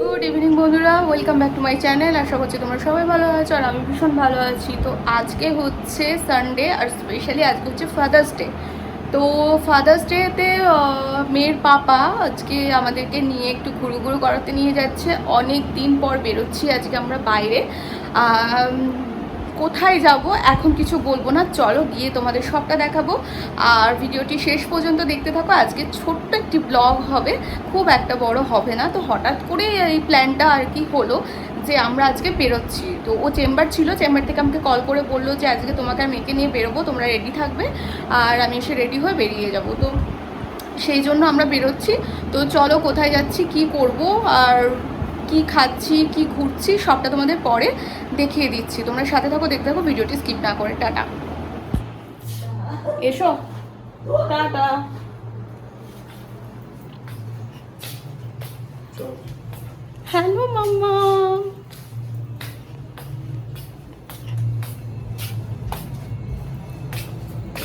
Good evening বন্ধুরা। Welcome back to my channel আশা করছি তোমরা সবাই ভালো আছো আর আমি ভীষণ ভালো আছি। তো আজকে হচ্ছে সানডে আর স্পেশালি আজকে হচ্ছে ফাদার্স ডে তো ফাদার্স ডেতে মেয়ের পাপা আজকে আমাদেরকে নিয়ে একটু ঘুরু ঘুরু করাতে নিয়ে যাচ্ছে। অনেক দিন পর বেরোচ্ছি আজকে আমরা বাইরে। কোথায় যাব, এখন কিছু বলব না। চলো গিয়ে তোমাদের সবটা দেখাবো। আর ভিডিওটি শেষ পর্যন্ত দেখতে থাকো। আজকে ছোট্ট একটি ব্লগ হবে। খুব একটা বড় হবে না। তো হঠাৎ করে এই প্ল্যানটা আর কি হলো যে আমরা আজকে বেরোচ্ছি। তো ও চেম্বার ছিল। চেম্বার থেকে আমাকে কল করে বলল যে, আজকে তোমাকে আর মেয়েকে নিয়ে বেরোবো। তোমরা রেডি থাকবে। আর আমি এসে রেডি হয়ে বেরিয়ে যাব। তো সেই জন্য আমরা বেরোচ্ছি। তো চলো কোথায় যাচ্ছি, কি করব? আর কি খাচ্ছি, কি ঘুরছি, সবটা তোমাদের পরে দেখিয়ে দিচ্ছি। তোমরা সাথে থাকো, দেখতে থাকো, ভিডিওটি স্কিপ না করে, টাটা। এসো। টাটা। Hello mamma.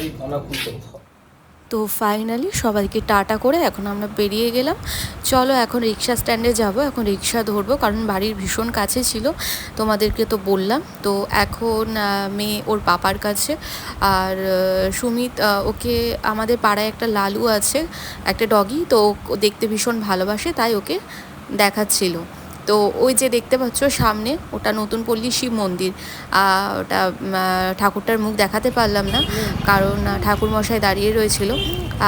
এই তো ফাইনালি সবাইকে টাটা করে এখন আমরা বেরিয়ে গেলাম। চলো এখন রিক্সা স্ট্যান্ডে যাব, এখন রিক্সা ধরবো, কারণ বাড়ির ভীষণ কাছে ছিল, তোমাদেরকে তো বললাম। তো এখন মেয়ে ওর পাপার কাছে, আর সুমিত ওকে আমাদের পাড়ায় একটা লালু আছে, একটা ডগি তো দেখতে ভীষণ ভালোবাসে, তাই ওকে দেখাচ্ছিল। তো ওই যে দেখতে পাচ্ছ সামনে, ওটা নতুন পল্লী শিব মন্দির। ওটা ঠাকুরটার মুখ দেখাতে পারলাম না, কারণ ঠাকুর মশাই দাঁড়িয়ে রয়েছিল।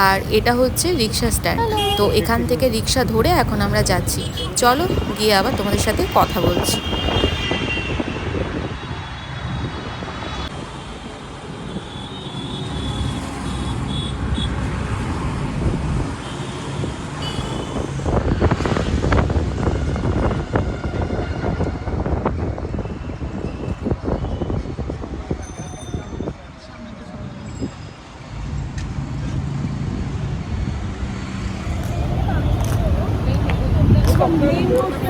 আর এটা হচ্ছে রিক্সা স্ট্যান্ড। তো এখান থেকে রিক্সা ধরে এখন আমরা যাচ্ছি। চলো গিয়ে আবার তোমাদের সাথে কথা বলছি।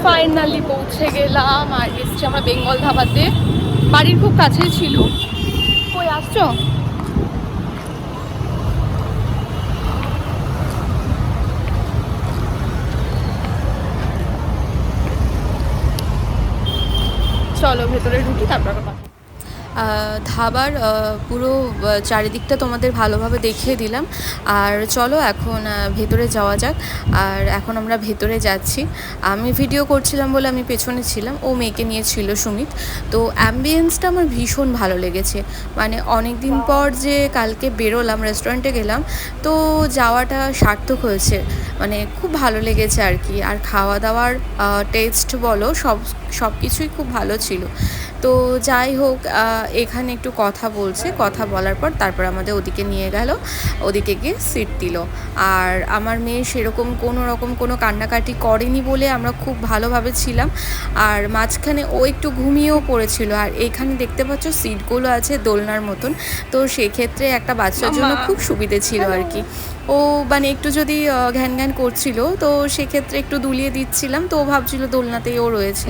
ফাইনালি পৌঁছে গেলাম, আর এসছি আমরা বেঙ্গল ধাবাতে। বাড়ির খুব কাছেই ছিল। কই আসছো? চলো ভেতরে ঢুকি, তারপর ধাবার পুরো চারিদিকটা তোমাদের ভালোভাবে দেখিয়ে দিলাম। আর চলো এখন ভেতরে যাওয়া যাক। আর এখন আমরা ভেতরে যাচ্ছি। আমি ভিডিও করছিলাম বলে আমি পেছনে ছিলাম। ও মেয়েকে নিয়ে ছিল সুমিত। তো অ্যাম্বিয়েন্সটা আমার ভীষণ ভালো লেগেছে। মানে অনেক দিন পর যে কালকে বেরোলাম রেস্টুরেন্টে গেলাম তো যাওয়াটা সার্থক হয়েছে। মানে খুব ভালো লেগেছে আর কি। আর খাওয়া দাওয়ার টেস্ট বলো সব সব কিছুই খুব ভালো ছিল। তো যাই হোক এখানে একটু কথা বলছে। কথা বলার পর তারপর আমাদের ওদিকে নিয়ে গেল ওদিকে গিয়ে সিট দিল। আর আমার মেয়ে সেরকম কোনো রকম কোনো কান্নাকাটি করেনি বলে আমরা খুব ভালোভাবে ছিলাম। আর মাঝখানে ও একটু ঘুমিয়েও পড়েছিল। আর এখানে দেখতে পাচ্ছ সিটগুলো আছে দোলনার মতন। তো সেক্ষেত্রে একটা বাচ্চার জন্য খুব সুবিধে ছিল আর কি। ও মানে একটু যদি ঘ্যান ঘ্যান করছিল, তো সেক্ষেত্রে একটু দুলিয়ে দিচ্ছিলাম, তো ও ভাবছিল দোলনাতেই ও রয়েছে।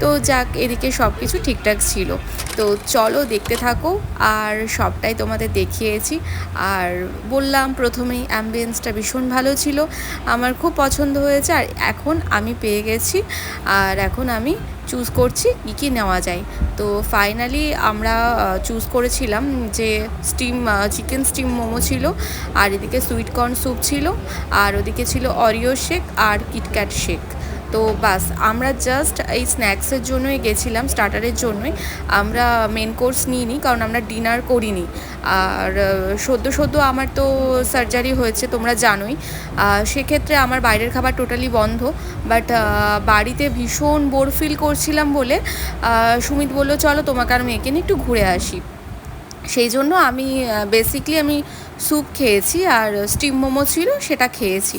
তো যাক, এদিকে সব কিছু ঠিকঠাক ছিল। তো চলো দেখতে থাকো, আর সবটাই তোমাদের দেখিয়েছি। আর বললাম, প্রথমেই অ্যাম্বিয়েন্সটা ভীষণ ভালো ছিল। আমার খুব পছন্দ হয়েছে, আর এখন আমি পেয়ে গেছি। আর এখন আমি চুজ করছি, কী কী নেওয়া যায়। তো ফাইনালি আমরা চুজ করেছিলাম যে স্টিম চিকেন স্টিম মোমো ছিল, আর এদিকে সুইট কর্ন স্যুপ ছিল, আর ওদিকে ছিল অরিও শেক আর কিটক্যাট শেক তো বাস, আমরা জাস্ট এই স্ন্যাক্সের জন্যই গেছিলাম স্টার্টারের জন্যই। আমরা মেন কোর্স নিইনি, কারণ আমরা ডিনার করিনি। আর সদ্য সদ্য আমার তো সার্জারি হয়েছে, তোমরা জানোই। সেক্ষেত্রে আমার বাইরের খাবার টোটালি বন্ধ। বাট বাড়িতে ভীষণ বোর ফিল করছিলাম বলে সুমিত বলল, চলো তোমাকে আর মেয়েকে নিয়ে একটু ঘুরে আসি। সেই জন্য আমি বেসিকলি আমি স্যুপ খেয়েছি আর স্টিম মোমো ছিল, সেটা খেয়েছি।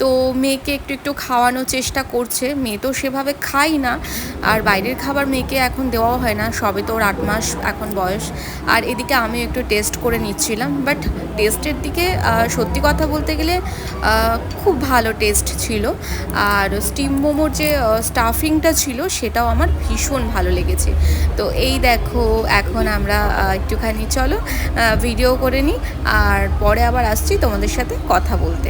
তো মেয়েকে একটু একটু খাওয়ানোর চেষ্টা করছে। মেয়ে তো সেভাবে খাই না। আর বাইরের খাবার মেয়েকে এখন দেওয়াও হয় না। সবে তো ওর আট মাস এখন বয়স। আর এদিকে আমি একটু টেস্ট করে নিচ্ছিলাম। বাট টেস্টের দিকে সত্যি কথা বলতে গেলে খুব ভালো টেস্ট ছিল। আর স্টিম মোমোর যে স্টাফিংটা ছিল, সেটাও আমার ভীষণ ভালো লেগেছে। তো এই দেখো, এখন আমরা একটুখানি চলো ভিডিও করে নিই। আর পরে আবার আসছি তোমাদের সাথে কথা বলতে।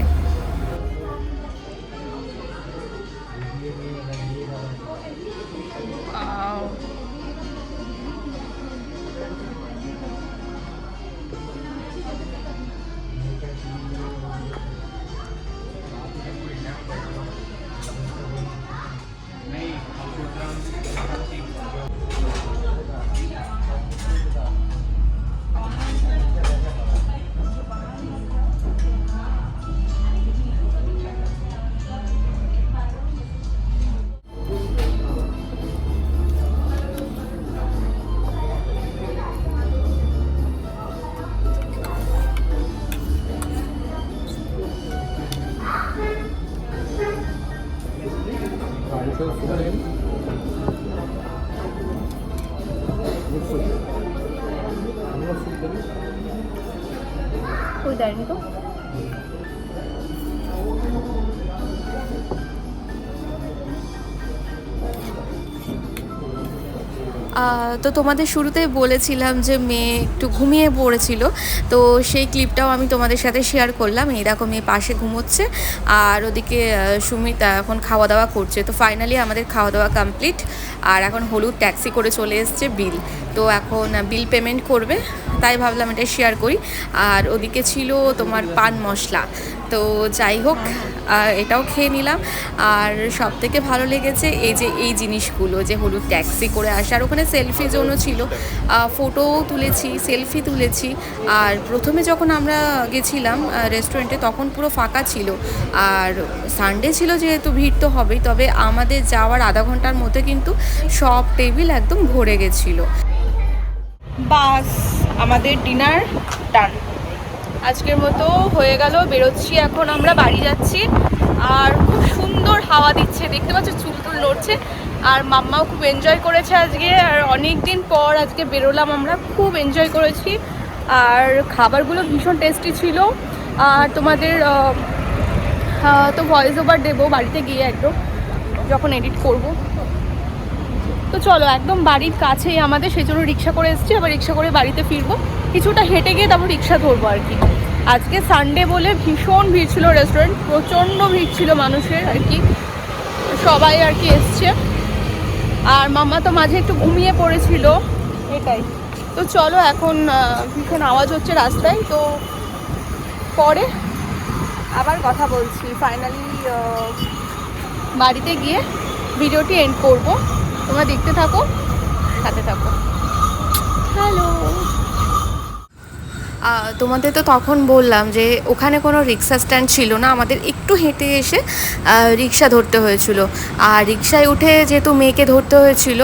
তো তোমাদের শুরুতেই বলেছিলাম যে মেয়ে একটু ঘুমিয়ে পড়েছিল, তো সেই ক্লিপটাও আমি তোমাদের সাথে শেয়ার করলাম। এই দেখো মেয়ে পাশে ঘুমোচ্ছে, আর ওদিকে সুমিত এখন খাওয়া দাওয়া করছে। তো ফাইনালি আমাদের খাওয়া দাওয়া কমপ্লিট আর এখন হলুদ ট্যাক্সি করে চলে এসছে বিল। তো এখন বিল পেমেন্ট করবে, তাই ভাবলাম এটা শেয়ার করি। আর ওদিকে ছিল তোমার পান মশলা। তো যাই হোক এটাও খেয়ে নিলাম। আর সব থেকে ভালো লেগেছে এই যে এই জিনিসগুলো, যে হলুদ ট্যাক্সি করে আসে। আর ওখানে সেলফি জন্য ছিল। ফটোও তুলেছি সেলফি তুলেছি। আর প্রথমে যখন আমরা গেছিলাম রেস্টুরেন্টে তখন পুরো ফাঁকা ছিল। আর সানডে ছিল যেহেতু, ভিড় তো হবেই। তবে আমাদের যাওয়ার আধা ঘণ্টার মধ্যে কিন্তু সব টেবিল একদম ভরে গেছিল। বাস আমাদের ডিনার ডান। আজকের মতো হয়ে গেল, বেরোচ্ছি এখন, আমরা বাড়ি যাচ্ছি। আর খুব সুন্দর হাওয়া দিচ্ছে, দেখতে পাচ্ছ চুল টুল নড়ছে। আর মাম্মাও খুব এনজয় করেছে আজকে, আর অনেক দিন পর আজকে বেরোলাম আমরা, খুব এনজয় করেছি। আর খাবারগুলো ভীষণ টেস্টি ছিল। আর তোমাদের তো ভয়েস ওভার দেবো বাড়িতে গিয়ে একদম, যখন এডিট করব। তো চলো, একদম বাড়ির কাছেই আমাদের সেই জন্য রিক্সা করে এসেছি। আবার রিক্সা করে বাড়িতে ফিরবো। কিছুটা হেঁটে গিয়ে তারপর রিক্সা ধরবো আর কি। আজকে সানডে বলে ভীষণ ভিড় ছিল রেস্টুরেন্ট প্রচণ্ড ভিড় ছিল মানুষের আর কি। সবাই আর কি এসছে। আর মামা তো মাঝে একটু ঘুমিয়ে পড়েছিল। এটাই। তো চলো, এখন ভীষণ আওয়াজ হচ্ছে রাস্তায়। তো পরে আবার কথা বলছি। ফাইনালি বাড়িতে গিয়ে ভিডিওটি এন্ড করব। তোমরা দেখতে থাকো, সাথে থাকো। হ্যালো। তোমাদের তো তখন বললাম যে ওখানে কোনো রিক্সা স্ট্যান্ড ছিল না, আমাদের একটু হেঁটে এসে রিক্সা ধরতে হয়েছিল। আর রিক্সায় উঠে যেহেতু মেয়েকে ধরতে হয়েছিল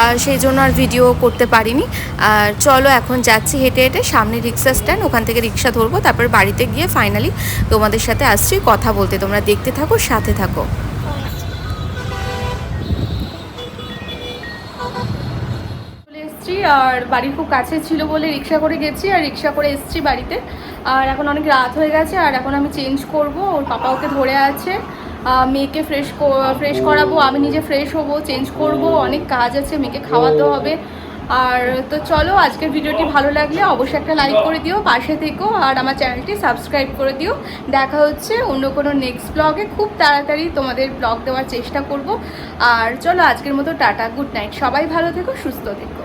আর সেই জন্য আর ভিডিও করতে পারিনি। আর চলো এখন যাচ্ছি হেঁটে হেঁটে, সামনে রিক্সা স্ট্যান্ড, ওখান থেকে রিক্সা ধরবো, তারপর বাড়িতে গিয়ে ফাইনালি তোমাদের সাথে আসছি, কথা বলতে। তোমরা দেখতে থাকো, সাথে থাকো। আর বাড়ির খুব কাছে ছিল বলে রিক্সা করে গেছি আর রিক্সা করে এসেছি বাড়িতে। আর এখন অনেক রাত হয়ে গেছে আর এখন আমি চেঞ্জ করব। ওর পাপা ওকে ধরে আছে। মেয়েকে ফ্রেশ ফ্রেশ করাবো। আমি নিজে ফ্রেশ হব চেঞ্জ করব। অনেক কাজ আছে মেয়েকে খাওয়াতে হবে। আর তো চলো আজকের ভিডিওটি ভালো লাগলে অবশ্যই একটা লাইক করে দিও পাশে থেকো। আর আমার চ্যানেলটি সাবস্ক্রাইব করে দিও। দেখা হচ্ছে অন্য কোনো নেক্সট ব্লগে খুব তাড়াতাড়ি তোমাদের ব্লগ দেওয়ার চেষ্টা করব। আর চলো আজকের মতো টাটা গুড নাইট সবাই ভালো থেকো সুস্থ থেকো।